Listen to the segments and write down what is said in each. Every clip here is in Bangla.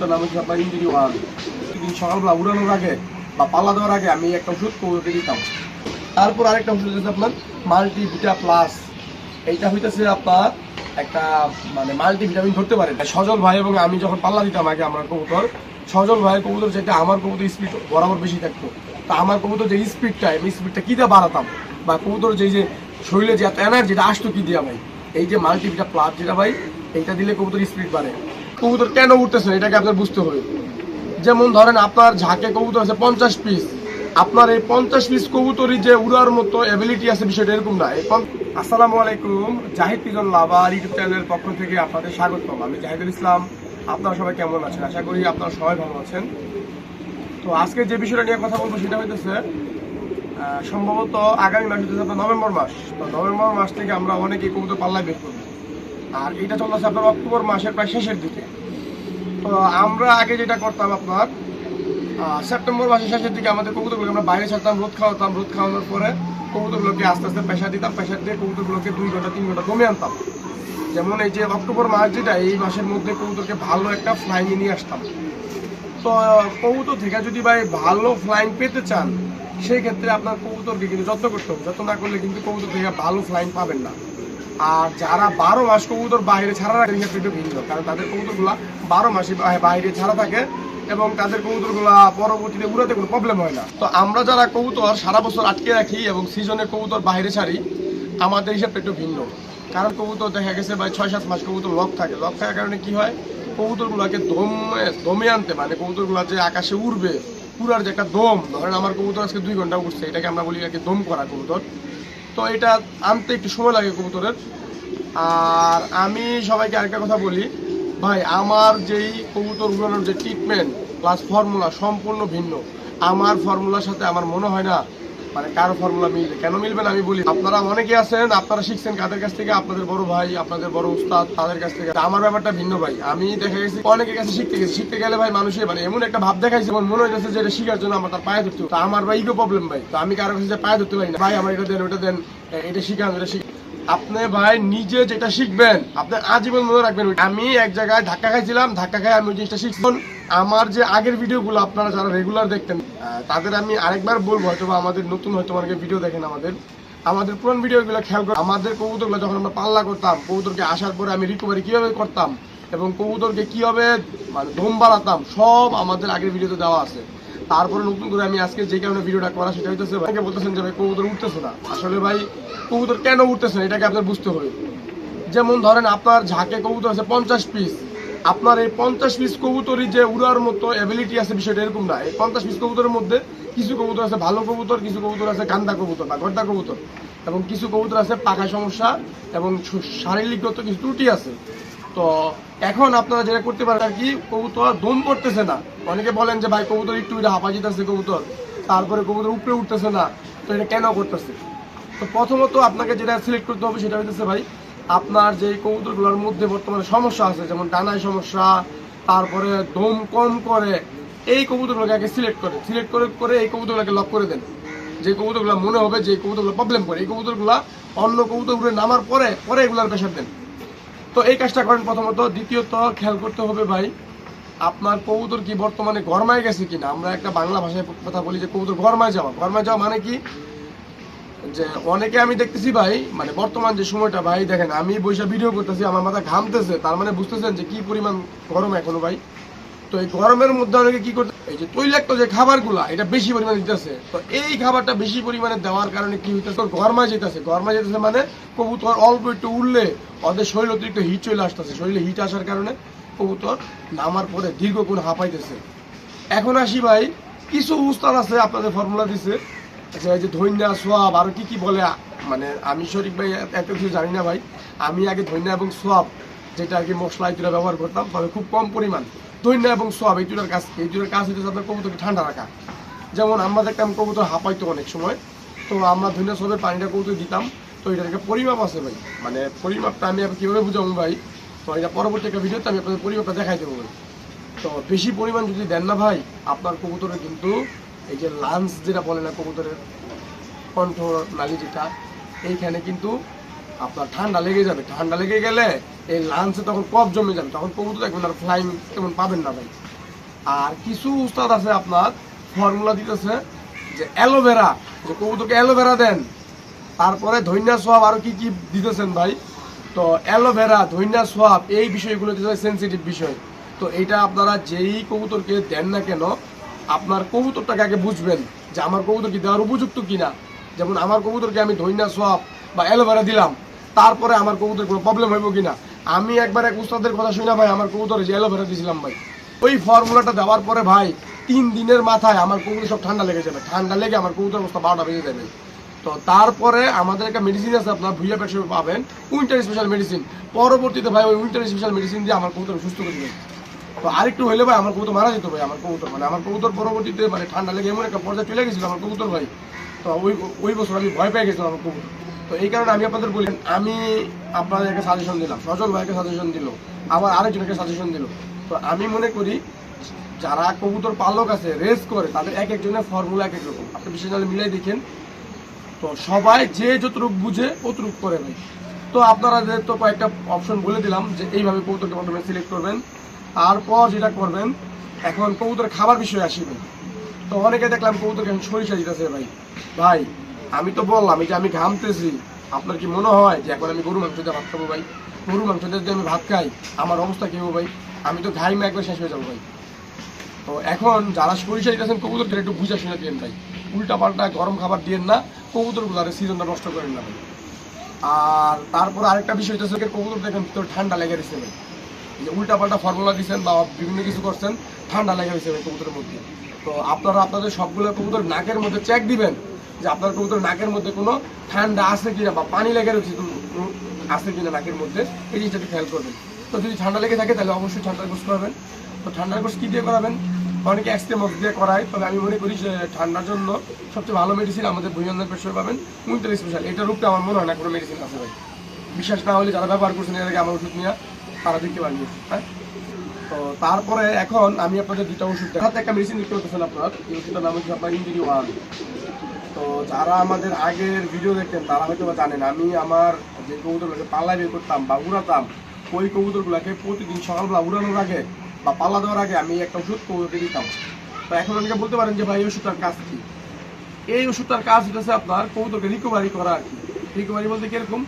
ওষুধটার নাম হচ্ছে আপনার ইঞ্জুরি ওয়ান দিন সকালবেলা উড়ানোর আগে বা পাল্লা দেওয়ার আগে আমি একটা ওষুধ কৌটোকে দিতাম তারপর আরেকটা ওষুধ হচ্ছে আপনার মাল্টি ভিটা প্লাস। এইটা হইতেছে আপনার একটা মানে মাল্টি ভিটামিন ধরতে পারে। সজল ভাই এবং আমি যখন পাল্লা দিতাম আগে আমার কবুতর, সজল ভাইয়ের কবুতর যেটা আমার কবুতর স্পিড বরাবর বেশি থাকতো। তা আমার কবুতর যে স্পিডটা আমি স্পিডটা কী দিয়ে বাড়াতাম? বা কবুতর যে যে শরীরে যে এত এনার্জিটা আসতো কী দিয়া ভাই? এই যে মাল্টিভিটা প্লাস যেটা ভাই, এইটা দিলে কবুতর স্পিড বাড়ে। কবুতর কেন উঠতেছে এটাকে আপনার বুঝতে হবে। যেমন ধরেন আপনার ঝাঁকে কবুতর আছে পঞ্চাশ পিস আপনার এই পঞ্চাশ পিস কবুতরই যে উড়ার মতো অ্যাবিলিটি আছে বিষয়টা এরকম না। আসসালামু আলাইকুম, জাহিদ পিজন লাভার ইউটিউব চ্যানেলের পক্ষ থেকে আপনাদের স্বাগতম। আমি জাহিদুল ইসলাম। আপনারা সবাই কেমন আছেন? আশা করি আপনারা সবাই ভালো আছেন। তো আজকে যে বিষয়টা নিয়ে কথা বলব সেটা হইতেছে সম্ভবত আগামী মাস হচ্ছে আপনার নভেম্বর মাস। তো নভেম্বর মাস থেকে আমরা অনেকে কবুতর পাল্লায় বের করব। আর এটা চলতেছে আপনার অক্টোবর মাসের প্রায় শেষের দিকে। আমরা আগে যেটা করতাম আপনার সেপ্টেম্বর মাসের শেষের দিকে আমাদের কবুতরগুলোকে আমরা বাইরে ছাড়তাম, রোদ খাওয়াতাম, রোদ খাওয়ানোর পরে কবুতরগুলোকে আস্তে আস্তে পেশা দিতাম, পেশা দিয়ে কবুতরগুলোকে দুই ঘণ্টা, তিন ঘণ্টা কমে আনতাম। যেমন এই যে অক্টোবর মাস যেটা, এই মাসের মধ্যে কবুতরকে ভালো একটা ফ্লাইং নিয়ে আসতাম। তো, কবুতর থেকে যদি ভাই ভালো ফ্লাইং পেতে চান, সেই ক্ষেত্রে আপনার কবুতরকে কিন্তু যত্ন করতে হবে। যত্ন না করলে কিন্তু কবুতর থেকে ভালো ফ্লাইং পাবেন না। আর যারা বারো মাস কবুতর বাইরে ছাড়া রাখে একটু ভিন্ন কারণ তাদের কবুতরগুলা বারো মাসে বাইরে ছাড়া থাকে এবং তাদের কবুতরগুলা পরবর্তীতে উড়াতে কোনো প্রবলেম হয় না। তো আমরা যারা কবুতর সারা বছর আটকে রাখি এবং সিজনে কবুতর বাইরে ছাড়ি, আমাদের হিসাবটা একটু ভিন্ন। কারণ কবুতর দেখা গেছে ভাই ছয় সাত মাস কবুতর লক থাকে। লক থাকার কারণে কি হয়, কবুতরগুলোকে দমে দমে আনতে মানে কবুতরগুলো যে আকাশে উড়বে, উড়ার যে একটা দম, ধরেন আমার কবুতর আজকে দুই ঘণ্টা উঠছে এটাকে আমরা বলি আর কি দম করা কবুতর। তো এটা আনতে একটু সময় লাগে কবুতরের। আর আমি সবাইকে আরেকটা কথা বলি, ভাই, আমার যেই কবুতর উড়ানোর যে ট্রিটমেন্ট প্লাস ফর্মুলা সম্পূর্ণ ভিন্ন। আমার ফর্মুলার সাথে আমার মনে হয় না মানে কারও ফর্মুলা মিলবে? কেন মিলবে না আমি বলি। আপনারা অনেকে আছেন, আপনারা শিখছেন কাদের কাছ থেকে? আপনাদের বড় ভাই, আপনাদের বড় উস্তাদ, তাদের কাছ থেকে। আমার ব্যাপারটা ভিন্ন ভাই। আমি দেখা গেছি অনেকের কাছে শিখতে গেছি। শিখতে গেলে ভাই মানুষের মানে এমন একটা ভাব দেখাইছে আমার মনে হয়েছে যে এটা শিখার জন্য আমার তার পায়ে ধরতে তো আমার ভাই ইগো প্রবলেম ভাই। তো আমি কারও কাছে পায়ে ধরতে পারি না। ভাই, আমার এটা দেন, ওটা দেন। এটা শিখান এটা শিখ আপনি ভাই নিজে যেটা শিখবেন আপনি আজীবন মনে রাখবেন আমি এক জায়গায় ধাক্কা খাইছিলাম, ধাক্কা খাই আমি ওই জিনিসটা শিখছিলাম আমার যে আগের ভিডিওগুলো আপনারা যারা রেগুলার দেখতেন তাদের আমি আরেকবার বলব হয়তো আমাদের নতুন হয়তো অনেকে ভিডিও দেখেন আমাদের। আমাদের পুরান ভিডিওগুলো খেয়াল করে আমাদের কবুতরগুলো যখন আমরা পাল্লা করতাম, কবুতরকে আসার পরে আমি রিকভারি কীভাবে করতাম এবং কবুতরকে কীভাবে মানে দম বাড়াতাম, সব আমাদের আগের ভিডিওতে দেওয়া আছে। তারপরে নতুন করে আমি আজকে যে কারণে ভিডিওটা করা, সেটা হইতেছে অনেকে বলতেছেন যে ভাই, কবুতর উঠতেছে না। আসলে ভাই, কবুতর কেন উঠতেছে না? এটাকে আপনার বুঝতে হবে। যেমন ধরেন আপনার ঝাঁকে কবুতর আছে পঞ্চাশ পিস আপনার এই পঞ্চাশ পিস কবুতরই যে উড়ার মতো অ্যাবিলিটি আছে বিষয়টা এরকম না। এই পঞ্চাশ পিস কবুতরের মধ্যে কিছু কবুতর আছে ভালো কবুতর, কিছু কবুতর আছে গান্দা কবুতর বা গর্দা কবুতর এবং কিছু কবুতর আছে পাকা সমস্যা এবং শারীরিকগত কিছু ত্রুটি আছে। তো এখন আপনারা যেটা করতে পারেন আর কি, কবুতর দম করতেছে না। অনেকে বলেন যে, ভাই, কবুতর একটু হাঁপা যেতেছে কবুতর, তারপরে কবুতর উপরে উঠতেছে না। তো এটা কেন করতেছে? তো প্রথমত আপনাকে যেটা সিলেক্ট করতে হবে সেটা হইতেছে, ভাই আপনার যে কবুতরগুলোর মধ্যে বর্তমানে সমস্যা আছে, যেমন ডানায় সমস্যা, তারপরে দম কম করে, এই কবুতরগুলোকে আগে সিলেক্ট করে সিলেক্ট করে করে এই কবুতরগুলোকে লক করে দেন। যে কবুতরগুলো মনে হবে, যে কবুতরগুলো প্রবলেম করে, এই কবুতরগুলো অন্য কবুতর নামার পরে পরে এগুলোর প্রেশার দেন। তো এই কাজটা করেন প্রথমত। দ্বিতীয়ত, খেয়াল করতে হবে ভাই, আপনার কবুতর কি বর্তমানে গরমায় গেছে কিনা? আমরা একটা বাংলা ভাষায় কথা বলি যে কবুতর গরমায় যাওয়া। গরমায় যাওয়া মানে কি? যে অনেকে আমি দেখতেছি ভাই মানে বর্তমান যে সময়টা ভাই, দেখেন, আমি বৈশা ভিডিও করতেছি, আমার মাথা ঘামতেছে, তার মানে বুঝতেছেন যে কি পরিমাণ গরম এখনও ভাই। তো এই গরমের মধ্যে অনেকে কি করতে এই যে তৈলাক্ত যে খাবারগুলা, এটা বেশি পরিমাণে দিতেছে। তো এই খাবারটা বেশি পরিমাণে দেওয়ার কারণে কি হইতেছে? গরমা যেতেছে গরমা যেতেছে মানে কবুতর অল্প একটু উঠলে ওদের শরীর অতিরিক্ত হিট চলে আসতেছে। শরীরে হিট আসার কারণে কবুতর নামার পরে দীর্ঘক্ষণ হাঁপাইতেছে। এখন আসি ভাই, কিছু উস্তাদ আছে আপনাদের ফর্মুলা দিছে। যে এই যে ধৈন্যা সোয়াব আর কি কি বলে? মানে আমি শরীফ ভাই এত কিছু জানি না ভাই। আমি আগে ধৈন্যা এবং সোয়াব যেটা আর কি মশলা এই ব্যবহার করতাম, তবে খুব কম পরিমাণ। ধৈন্যা এবং সোয়াব এই দুটার কাজ, এই কাজ হচ্ছে আপনার কবুতরকে ঠান্ডা রাখা। যেমন আমরা দেখতাম কবুতর হাঁপাইতো অনেক সময়, তো আমরা ধৈন্যা সোয়াবের পানিটা কবুতর দিতাম। তো এটার একটা পরিমাপ আছে ভাই। মানে পরিমাপটা আমি কীভাবে বুঝাবো ভাই? তো এটা পরবর্তী একটা ভিডিওতে আমি আপনাদের পরিমাপটা দেখাই দেবো ভাই। তো বেশি পরিমাণ যদি দেন না ভাই, আপনার কবুতরের কিন্তু এই যে লাঞ্চ যেটা বলে না কবুতরের কণ্ঠ নালি যেটা, এইখানে কিন্তু আপনার ঠান্ডা লেগে যাবে। ঠান্ডা লেগে গেলে এই লাঞ্চে তখন কফ জমে যাবে। তখন কবুতর দেখবেন আর ফ্লাইং তেমন পাবেন না ভাই। আর কিছু উস্তাদ আছে আপনার ফর্মুলা দিতেছে যে অ্যালোভেরা, যে কবুতরকে অ্যালোভেরা দেন। তারপরে ধৈন্যা সোয়াব আরও কি কি দিতেছেন ভাই? তো অ্যালোভেরা, ধৈন্যা সোয়াব এই বিষয়গুলো দিতে সেন্সিটিভ বিষয়। তো এটা আপনারা যেই কবুতরকে দেন না কেন আপনার কবুতরটাকে আগে বুঝবেন যে আমার কবুতর কি দেওয়ার উপযুক্ত কিনা। যেমন আমার কবুতরকে আমি ধৈন্যা সোয়াব বা অ্যালোভেরা দিলাম, তারপরে আমার কবুতর কোনো প্রবলেম হইব কিনা? আমি একবার এক উস্তাদের কথা শুনে ভাই, আমার কবুতরে যে অ্যালোভেরা দিয়েছিলাম ভাই, ওই ফর্মুলাটা দেওয়ার পরে ভাই, তিন দিনের মাথায় আমার কবুতর সব ঠান্ডা লেগে যাবে, ঠান্ডা লেগে আমার কবুতর অবস্থা বারোটা বেজে যাবে। তো তারপরে আমাদের একটা মেডিসিন আছে, আপনার ভুইয়া পেট পাবেন উইন্টার স্পেশাল মেডিসিন পরবর্তীতে ভাই, ওই উইন্টার স্পেশাল মেডিসিন দিয়ে আমার কবুতর সুস্থ করে দেবে তো আরেকটু হইলে ভাই, আমার কবুতর মারা যেত ভাই, আমার কবুতর মানে আমার কবুতর পরবর্তীতে মানে ঠান্ডা লেগে এমন একটা পর্যায়ে চলে গেছিল আমার কবুতর ভাই। তো ওই ওই বছর আমি ভয় পেয়ে গেছিলাম আমার কবুতর। তো এই কারণে আমি আপনাদের বলি, আমি আপনাদেরকে সাজেশন দিলাম, সজল ভাইকে সাজেশন দিল, আবার আরেকজনকে সাজেশন দিল। তো আমি মনে করি, যারা কবুতর পালক আছে রেস করে, তাদের এক একজনের ফর্মুলা এক এক রকম। আপনি বিশেষ মিলাই দেখেন। তো সবাই যে যতটুক বুঝে, ততটুক করে ভাই। তো আপনারা তো কয়েকটা অপশন বলে দিলাম যে এইভাবে কবুতরকে প্রথমে সিলেক্ট করবেন। তারপর যেটা করবেন, এখন কবুতর খাবার বিষয়ে আসিবে তো অনেকে দেখলাম কবুতরকে সরিষা দিতেছে ভাই। ভাই, আমি তো বললাম, এই যে আমি ঘামতেছি, আপনার কি মনে হয় যে এখন আমি গরু মাংস দিয়ে ভাত খাব ভাই? গরু মাংস যদি আমি ভাত খাই, আমার অবস্থা কি হব ভাই? আমি তো ঘাইমে একবার শেষ হয়ে যাব ভাই। তো এখন যারা সরিষা দিতেছেন, কবুতরকে একটু বুঝা শুনে দিয়েন ভাই। উল্টা পাল্টা গরম খাবার দিয়েন না কবুতরগুলো আর সিজনটা নষ্ট করেন না ভাই। আর তারপর আরেকটা বিষয় হচ্ছে কবুতর দেখেন ভিতরে ঠান্ডা লেগে গেছে ভাই। যে উল্টা পাল্টা ফর্মুলা দিচ্ছেন বা বিভিন্ন কিছু করছেন, ঠান্ডা লেগে গেছে কবুতরের মধ্যে। তো আপনারা আপনাদের সবগুলো কবুতর নাকের মধ্যে চেক দিবেন যে আপনার কবুতর নাকের মধ্যে কোনো ঠান্ডা আছে কিনা বা পানি লেগে রয়েছে আছে কিনা নাকের মধ্যে, এই জিনিসটাকে খেয়াল করবেন। তো যদি ঠান্ডা লেগে থাকে তাহলে অবশ্যই ঠান্ডার কোর্স করাবেন তো ঠান্ডার কোর্স কী দিয়ে করাবেন? অনেকে অফ দিয়ে করায়, তবে আমি মনে করি যে ঠান্ডার জন্য সবচেয়ে ভালো মেডিসিন আমাদের ভুজন্দের পেশর পাবেন। উইন্টার স্পেশাল এটার রূপটা আমার মনে হয় না কোনো মেডিসিন আছে ভাই। বিশ্বাস না হলে যারা ব্যবহার করছেন এর আগে আমার ওষুধ নিয়ে তারা দেখতে পারেন হ্যাঁ? তো তারপরে এখন আমি আপনাদের দুটা ওষুধ দেখাতে একটা মেডিসিন দেখতে পাচ্ছেন আপনার, এই ওষুধটার নাম হচ্ছে আপনার ইঞ্জুরি ওয়ান তো যারা আমাদের আগের ভিডিও দেখতেন, তারা হয়তো বা জানেন, আমি আমার যে কবুতরগুলোকে পাল্লা বের করতাম বা উড়াতাম, ওই কবুতরগুলোকে প্রতিদিন সকালবেলা উড়ানোর আগে বা পাল্লা দেওয়ার আগে আমি একটা ওষুধ কবুতরকে দিতাম। তো এখন অনেকে বলতে পারেন যে, ভাই, এই ওষুধটার কাজ কি? এই ওষুধটার কাজ হচ্ছে আপনার কবুতরকে রিকভারি করা আর কি। রিকভারি বলতে কীরকম?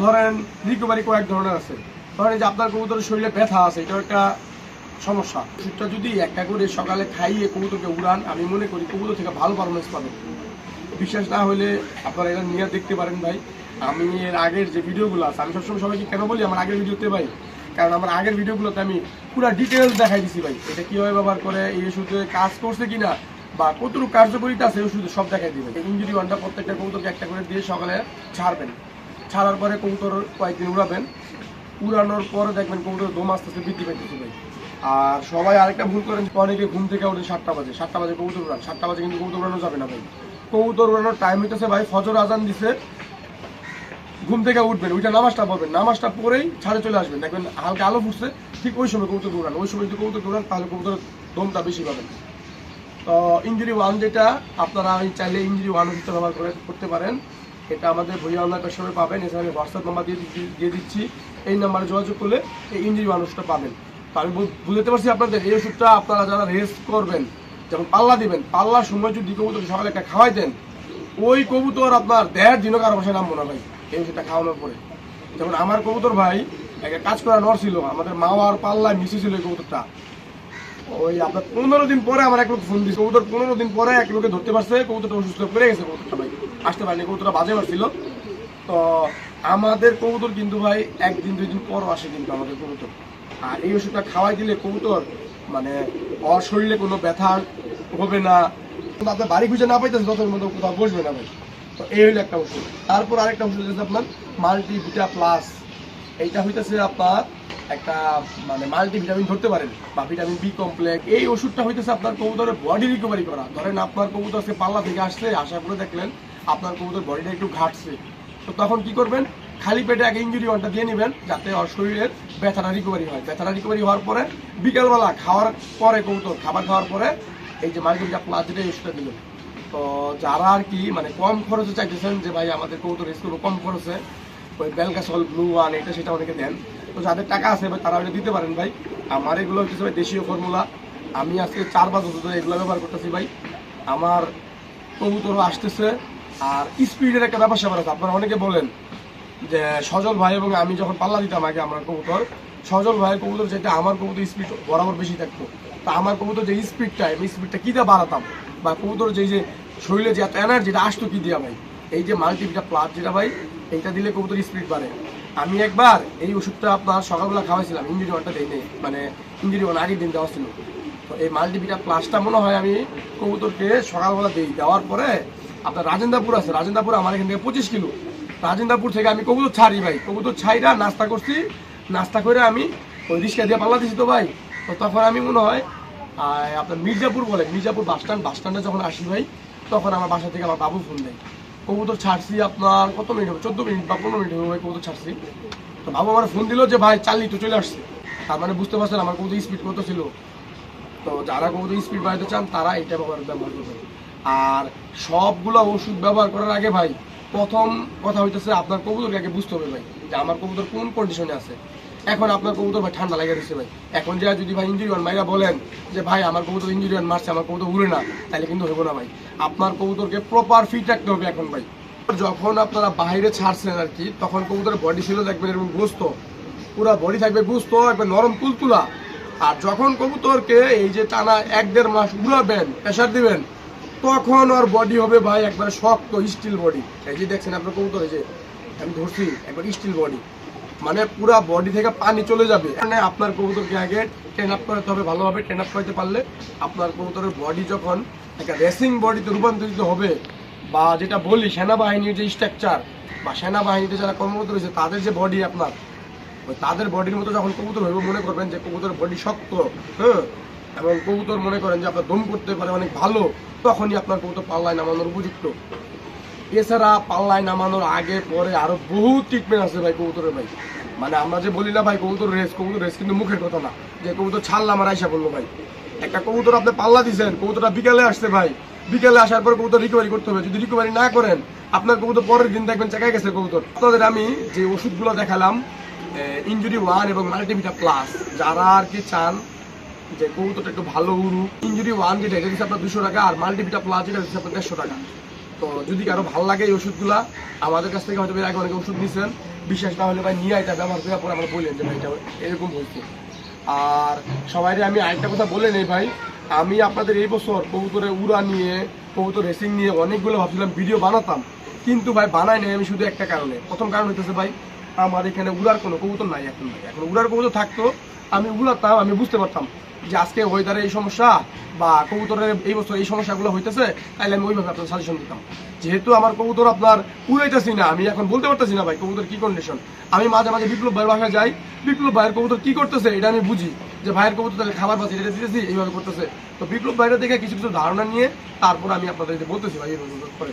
ধরেন রিকভারি কয়েক ধরনের আছে। ধরেন যে আপনার কবুতরের শরীরে ব্যথা আছে, এটাও একটা সমস্যা। ওষুধটা যদি একটা করে সকালে খাইয়ে কবুতরকে উড়ান, আমি মনে করি কবুতর থেকে ভালো পারফরমেন্স পাবেন বিশ্বাস না হলে আপনারা এটা নিয়ে দেখতে পারেন ভাই। আমি এর আগের যে ভিডিওগুলো আছে, আমি সবসময় সবাইকে কেন বলি আমার আগের ভিডিওতে ভাই? কারণ আমার আগের ভিডিওগুলোতে আমি পুরো ডিটেলস দেখাই দিছি ভাই। এটা কীভাবে ব্যবহার করে, এই ওষুধে কাজ করছে কিনা, বা কতটুকু কার্যকরিতা আছে ওষুধে সব দেখাই দিবেন ইঞ্জুরি ওয়ানটা প্রত্যেকটা কবুতরকে একটা করে দিয়ে সকালে ছাড়বেন। ছাড়ার পরে কবুতর কয়েকদিন উড়াবেন। উড়ানোর পরে দেখবেন কবুতর দম আস্তে আস্তে বৃদ্ধি পাইতেছে ভাই। আর সবাই আরেকটা ভুল করেন, অনেকে ঘুম থেকে উঠে সাতটা বাজে সাতটা বাজে কবুতর উড়ান, সাতটা বাজে কিন্তু কবুতর উড়ানো যাবে না ভাই। কবুতর উড়ানোর টাইম হইতেছে ভাই, ফজর আজান দিছে, ঘুম থেকে উঠবেন ওইটা নামাজটা পড়বেন, নামাজটা পরেই ছাড়ে চলে আসবেন। দেখবেন হালকা আলো ফুটছে, ঠিক ওই সময় কবুতর দৌড়ান ওই সময় যদি কবুতর দৌড়ান তাহলে কবুতরের দমটা বেশি পাবেন। তো ইঞ্জুরি ওয়ান যেটা, আপনারা চাইলে ইঞ্জুরি ওয়ান ওষুধটা ব্যবহার করে করতে পারেন। এটা আমাদের ভইয়া অনলাইন পেশাবে পাবেন, এছাড়া আমি হোয়াটসঅ্যাপ নাম্বার দিয়ে দিয়ে দিচ্ছি। এই নাম্বারে যোগাযোগ করলে এই ইঞ্জুরি মানুষটা পাবেন। আমি বুঝতে পারছি আপনাদের এই ওষুধটা আপনারা যারা রেস্ট করবেন, যেমন পাল্লা দিবেন, পাল্লার সময় যদি কবুতর সকালে একটা খাওয়াই দেন, ওই কবুতর আপনার দেড় দিনও কারও বাসায় নামবো না ভাই, এই ওষুধটা খাওয়ানোর পরে। যেমন আমার কবুতর ভাই, একটা কাজ করা নর ছিল, আমাদের মাওয়ার পাল্লায় মিশে ছিল এই কবুতরটা। ওই আপনার পনেরো দিন পরে আমার এক লোক ফোন দিচ্ছে কবুতর পনেরো দিন পরে এক লোকে ধরতে পারছে, কবুতরটা অসুস্থ হয়ে পড়ে গেছে কবুতরটা ভাই। আসতে পারেনি, কবুতরটা বাজে পারছিল তো আমাদের কবুতর কিন্তু ভাই, একদিন, দুই দিন পর আসে কিন্তু আমাদের কবুতর। আর এই ওষুধটা খাওয়াই দিলে কবুতর মানে অশরীরে কোনো ব্যথা হবে না। আপনার বাড়ি খুঁজে না পাইতেছে ততর মধ্যে কোথাও বসবে না ভাই। তো এই হলো একটা ওষুধ। তারপর আরেকটা ওষুধ হচ্ছে আপনার মাল্টি ভিটা প্লাস এইটা হইতেছে আপনার একটা মানে মাল্টি ভিটামিন ধরতে পারেন, বা ভিটামিন বি কমপ্লেক্স এই ওষুধটা হইতেছে আপনার কবুতরের বডি রিকভারি করা। ধরেন আপনার কবুতর সে পাল্লা থেকে আসছে, আসার পরে দেখলেন আপনার কবুতর বডিটা একটু ঘাটছে। তো তখন কি করবেন? খালি পেটে আগে ইঞ্জুরি ওয়ানটা দিয়ে নেবেন যাতে ওর শরীরের ব্যথাটা রিকভারি হয়। ব্যথাটা রিকভারি হওয়ার পরে বিকালবেলা খাওয়ার পরে কবুতর, খাবার খাওয়ার পরে এই যে মাল্টিভিটা প্লাস যেটা ওষুধটা দিবেন তো যারা আর কি মানে কম খরচে চাইতেছেন যে ভাই আমাদের রেস করব কম খরচে, ওই বেলগাসল ব্লু ওয়ান এটা সেটা অনেকে দেন। তো যাদের টাকা আছে তারা ওটা দিতে পারেন ভাই। আমার এগুলো হচ্ছে ভাই দেশীয় ফর্মুলা আমি আজকে চার পাঁচ বছর ধরে এগুলো ব্যবহার করতেছি ভাই। আমার কবুতরও আসতেছে। আর স্পিডের একটা ব্যাপার স্যাপার আছে। আপনারা অনেকে বলেন যে, সজল ভাই এবং আমি যখন পাল্লা দিতাম আগে আমার কবুতর, সজল ভাইয়ের কবুতর যেটা, আমার কবুতর স্পিড বরাবর বেশি থাকতো। তা আমার কবুতর যে স্পিডটা আমি স্পিডটা কী দিয়ে বাড়াতাম? বা কবুতর যে যে শরীরে যে এত এনার্জিটা আসতো কী দিয়া ভাই? এই যে মাল্টিপিটা প্লাস যেটা ভাই, এইটা দিলে কবুতর স্পিড বাড়ে। আমি একবার এই ওষুধটা আপনার সকালবেলা খাওয়াইছিলাম ইঞ্জুরি ওয়ানটা নেই মানে ইঞ্জুরি ওয়ান আগের দিন দেওয়া ছিল। তো এই মাল্টিভিটা প্লাসটা মনে হয় আমি কবুতরকে সকালবেলা দিই। দেওয়ার পরে আপনার রাজেন্দ্রপুর আছে, রাজেন্দ্রপুর আমার এখান থেকে পঁচিশ কিলো। রাজেন্দ্রপুর থেকে আমি কবুতর ছাড়ি ভাই। কবুতর ছাইরা নাস্তা করছি। নাস্তা করে আমি ওই রিক্সা দিয়ে পাল্লা দিছি তো ভাই। তো তখন আমি মনে হয় আপনার মির্জাপুর বলে, মির্জাপুর বাস স্ট্যান্ড, বাস স্ট্যান্ডে যখন আসি ভাই, তখন আমার বাসা থেকে আমার বাবু ফোন দেয়। কবুতর ছাড়ছি আপনার কত মিনিট হবে? চোদ্দ মিনিট বা পনেরো মিনিট হবে ভাই কবুতর ছাড়ছি। তো বাবু আমার ফোন দিল যে ভাই চাললি তো চলে আসছে। তার মানে বুঝতে পারছেন আমার কবুতর স্পিড কত ছিল। তো যারা কবুতর স্পিড বাড়াতে চান, তারা এটা ব্যবহার করবেন আর সবগুলো ওষুধ ব্যবহার করার আগে ভাই, প্রথম কথা হইতেছে আপনার কবুতরকে আগে বুঝতে হবে ভাই, যে আমার কবুতর কোন কন্ডিশনে আছে। এখন আপনার কবুতর ভাই ঠান্ডা লেগে দিচ্ছে ভাই। এখন যে যদি ভাই ইঞ্জুরি ওয়ান মাইরা বলেন যে ভাই, আমার কবুতর ইঞ্জুরি ওয়ান মারছে, আমার কবুতর উড়ে না তাহলে কিন্তু হব না ভাই। আপনার কবুতরকে প্রপার ফিট রাখতে হবে এখন ভাই। যখন আপনারা বাইরে ছাড়ছেন আর কি, তখন কবুতরের বডি ছিল দেখবেন এরকম গোস্ত। পুরো বডি থাকবে গোস্ত, একবার নরম তুলতুলা। আর যখন কবুতরকে এই যে টানা এক দেড় মাস উড়াবেন প্রেশার দিবেন তখন ওর বডি হবে ভাই একবার শক্ত স্টিল বডি এই যে দেখছেন আপনার কবুতর, এই যে আমি ধরছি, একবার স্টিল বডি মানে পুরা বডি থেকে পানি চলে যাবে। মানে আপনার কবুতরকে আগে ট্রেন আপ করাতে হবে, ভালোভাবে ট্রেন আপ করতে পারলে আপনার কবুতরের বডি যখন একটা রেসিং বডিতে রূপান্তরিত হবে, বা যেটা বলি সেনাবাহিনীর যে স্ট্রাকচার বা সেনাবাহিনীতে যারা কর্মরত রয়েছে, তাদের যে বডি আপনার, তাদের বডির মতো যখন কবুতর হইব, মনে করবেন যে কবুতরের বডি শক্ত হ্যাঁ? এবং কবুতর মনে করেন যে আপনার দম করতে পারে, অনেক ভালো, তখনই আপনার কবুতর পাল্লায় নামানোর উপযুক্ত। এছাড়া পাল্লায় নামানোর আগে, পরে আরও বহু ট্রিটমেন্ট আছে ভাই কবুতরের ভাই। মানে আমরা যে বলি না ভাই কবুতর রেস কবুতর রেস কিন্তু মুখের কথা না, যে কবুতর ছাড়লাম আর আইসা বলল ভাই। একটা কবুতর আপনি পাল্লা দিছেন, কবুতরটা বিকালে আসছে ভাই। বিকালে আসার পর কবুতর রিকভারি করতে হবে, যদি রিকভারি না করেন, আপনার কবুতর পরের দিন দেখবেন চেকায় গেছে কবুতর। আপনাদের আমি যে ওষুধগুলো দেখালাম ইঞ্জুরি ওয়ান এবং মাল্টিভিটা প্লাস যারা আর কি চান যে কবুতরটা একটু ভালো উড়ু। ইঞ্জুরি ওয়ান যেটা এটা দিচ্ছে আপনার দুশো টাকা, আর মাল্টিভিটা প্লাস যেটা দিচ্ছে আপনার দেড়শো টাকা। তো যদি কারও ভালো লাগে এই ওষুধগুলা, আমাদের কাছ থেকে হয়তো আগে অনেকে ওষুধ নিয়েছেন বিশ্বাস না হলে ভাই নিয়ে এটা ব্যবহার করার পরে আমরা বললেন যে ভাই এটা এরকম হয়েছে। আর সবাই আমি আরেকটা কথা বলে নেই ভাই, আমি আপনাদের এই বছর কবুতরে উড়া নিয়ে, কবুতর রেসিং নিয়ে অনেকগুলো ভাবছিলাম ভিডিও বানাতাম। কিন্তু ভাই বানাই নাই আমি শুধু একটা কারণে। প্রথম কারণ হইতেছে ভাই আমার এখানে উড়ার কোনো কবুতর নাই এখন ভাই। এখন উড়ার কবুতর থাকতো, আমি উড়াতাম, আমি বুঝতে পারতাম যে আজকে ওয়েদারে এই সমস্যা বা কবুতরের এই বছর এই সমস্যাগুলো হইতেছে, তাইলে আমি ওইভাবে আপনার সাজেশন দিতাম। যেহেতু আমার কবুতর আপনার উড়াইতেছি না, আমি এখন বলতে পারতেছি না ভাই কবুতর কি কন্ডিশন আমি মাঝে মাঝে বিপ্লব ভাইয়ের বাসায় যাই, বিপ্লব ভাইয়ের কবুতর কি করতেছে এটা আমি বুঝি যে ভাইয়ের কবুতর তাহলে খাবার পাচ্ছি এটা দিতেছি, এইভাবে করতেছে। তো বিপ্লব ভাইরা দেখে কিছু কিছু ধারণা নিয়ে তারপর আমি আপনাদের বলতেছি ভাই এইভাবে করে।